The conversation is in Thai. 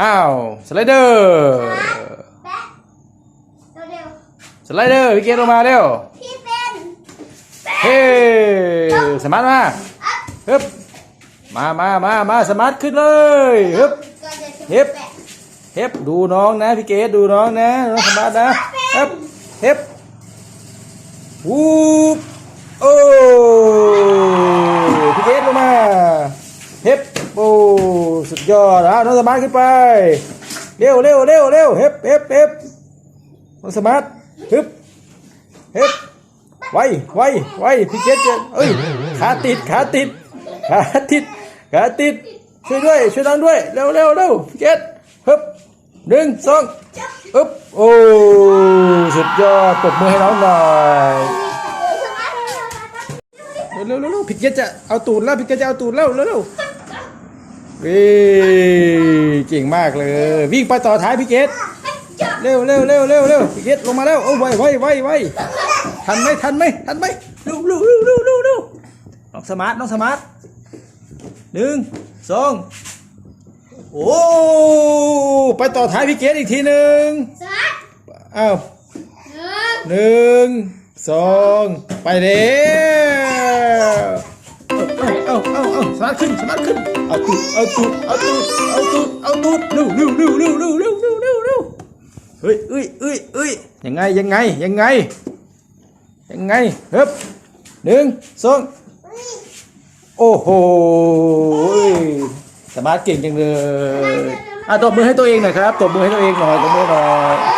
อ้าวสไลเดอร์แบ๊ะเร็วสไลเดอร์พี่เกดลงมาเร็วพี่เป็นเฮ้สมาร์ทมาฮึบมามามามาสมาร์ทขึ้นเลยฮึบเฮ็บแบ๊ะเฮฟดูน้องนะพี่เกดดูน้องนะน้องสมาร์ทนะเฮฟเฮฟวูบโอ้พี่เกดลงมาเฮฟโอ้ สุดยอดแล้วน้องสมาร์ทขึ้นไป เร็วเร็วเร็วเร็วเฮฟเฮฟเฮฟน้องสมาร์ทฮึบเฮฟไวไวไวพี่เกดจะเอ้ยขาติดขาติดขาติดขาติดช่วยด้วยช่วยน้องด้วยเร็วเร็วเร็วพี่เกดฮึบหนึ่งสองอึ๊บโอ้สุดยอดปรบมือให้น้องหน่อยเร็วเร็วเร็วพี่เกดจะเอาตูดแล้วพี่เกดจะเอาตูดแล้วเร็วเร็ว วิ่งเก่งมากเลย วิ่งไปต่อท้ายพี่เกดเร็วเร็วเร็วเร็วเร็วพี่เกดลงมาแล้วโอ้ไวไวไวไวทันไหมทันไหมทันไหมเร็วเร็วเร็วเร็วเร็วเร็วน้องสมาร์ทน้องสมาร์ทหนึ่งสองโอ้ไปต่อท้ายพี่เกดอีกทีหนึ่งสวัสดอ้าวหนึ่งหนึ่งสองไปแล้ว เอาสมาร์ทขึ้นสมาร์ทขึ้นเอาตูดเอาตูดเอาตูดเอาตูดเอาตูดเร็วเร็วเร็วเร็วเร็วเร็วเร็วเร็วเร็วเฮ้ยเอ้ยเอ้ยเอ้ยยังไงยังไงยังไงยังไงเฮ้บหนึ่งสองโอ้โหสมาร์ทเก่งจังเลยอะตบมือให้ตัวเองหน่อยครับตบมือให้ตัวเองหน่อยตบมือหน่อย